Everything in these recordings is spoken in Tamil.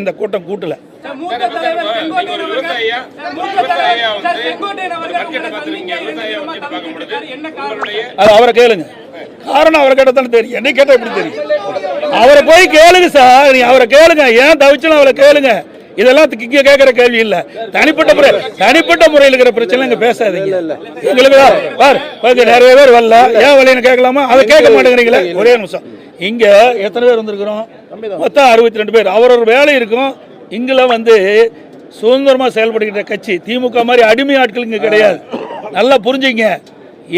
இந்த கூட்டம் கூட்டல. அது அவரை கேளுங்க. காரணம் அவரை கேட்டதானே தெரியும். என்னை கேட்டால் எப்படி தெரியும்? அவரை போய் கேளுங்க சார். நீ அவரை கேளுங்க. ஏன் தவிச்சலும் அவரை கேளுங்க. இதெல்லாம் இங்க கேட்கிற கேள்வி இல்ல. தனிப்பட்ட முறை தனிப்பட்ட முறையில் இருக்கிற பிரச்சனை இங்க பேசாதீங்க. எங்களுக்கு பார் கொஞ்சம் நிறைய பேர் வரல. ஏன் வரலன்னு கேட்கலாமா? அதை கேட்க மாட்டேங்கிறீங்களே? ஒரே நிமிஷம். இங்க எத்தனை பேர் வந்திருக்கிறோம்? மொத்தம் அறுபத்தி ரெண்டு பேர். அவர் ஒரு வேலை இருக்கும். இங்குல வந்து சுதந்திரமா செயல்படுகின்ற கட்சி. திமுக மாதிரி அடிமை ஆட்கள் இங்க கிடையாது. நல்லா புரிஞ்சுங்க.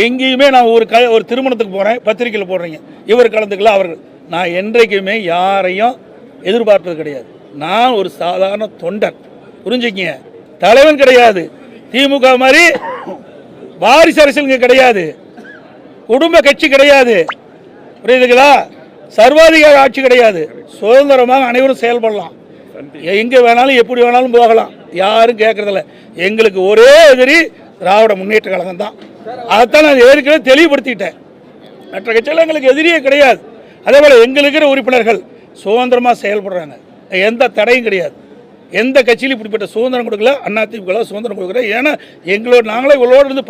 எங்கேயுமே நான் ஒரு க ஒரு திருமணத்துக்கு போகிறேன் பத்திரிக்கையில் போடுறீங்க. இவர் கலந்துக்கலாம் அவர் நான் என்றைக்குமே யாரையும் எதிர்பார்ப்பது கிடையாது. நான் ஒரு சாதாரண தொண்டன். புரிஞ்சுக்கிங்க? தலைவன் கிடையாது. திமுக மாதிரி வாரிசு அரசியல் இங்கே கிடையாது. குடும்ப கட்சி கிடையாது. புரியுதுங்களா? சர்வாதிகார ஆட்சி கிடையாது. சுதந்திரமாக அனைவரும் செயல்படலாம். எங்கே வேணாலும் எப்படி வேணாலும் போகலாம். யாரும் கேட்கறதில்ல. எங்களுக்கு ஒரே எதிரி திராவிட முன்னேற்ற கழகம் தான். அதைத்தான் நான் ஏற்கனவே தெளிவுபடுத்திட்டேன். மற்ற கட்சியெல்லாம் எங்களுக்கு எதிரியே கிடையாது. அதே போல் எங்களுக்கு இருக்கிற உறுப்பினர்கள் சுதந்திரமாக செயல்படுறாங்க. எந்த தடையும் கிடையாது. எந்த கட்சியிலும் இப்படிப்பட்ட சுதந்திரம் கொடுக்கல அதிமுக சுதந்திரம் கொடுக்கல. ஏன்னா எங்களோட நாங்களே இவளோடு இருந்து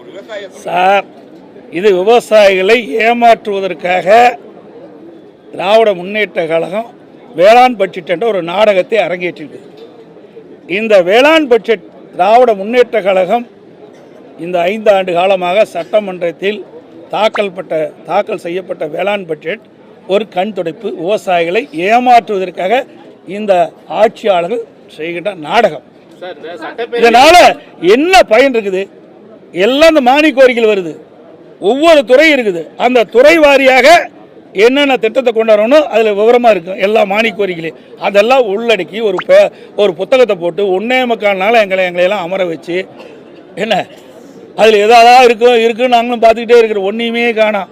ஒரு விவசாய சார் இது விவசாயிகளை ஏமாற்றுவதற்காக திராவிட முன்னேற்ற கழகம் வேளாண் பட்ஜெட் என்ற ஒரு நாடகத்தை அரங்கேற்றிருக்கு. இந்த வேளாண் பட்ஜெட் திராவிட முன்னேற்ற கழகம் இந்த ஐந்து ஆண்டு காலமாக சட்டமன்றத்தில் தாக்கல் பட்ட தாக்கல் செய்யப்பட்ட வேளாண் பட்ஜெட் ஒரு கண் துடைப்பு விவசாயிகளை ஏமாற்றுவதற்காக இந்த ஆட்சியாளர்கள் செய்கின்ற நாடகம். இதனால என்ன பயன் இருக்குது? எல்லாம் இந்த மானிய கோரிக்கைகள் வருது. ஒவ்வொரு துறை இருக்குது. அந்த துறை வாரியாக என்னென்ன திட்டத்தை கொண்டு வரணும் அதில் விவரமாக இருக்கும் எல்லா மானிய கோரிக்கையிலையும் அதெல்லாம் உள்ளடக்கி ஒரு ஒரு புத்தகத்தை போட்டு ஒன்னே முக்கால் நாள் எங்களை எங்களையெல்லாம் அமர வச்சு என்ன அதில் எதாவது இருக்கும் இருக்குன்னு நாங்களும் பார்த்துக்கிட்டே இருக்கிறோம். ஒன்றையுமே காணோம்.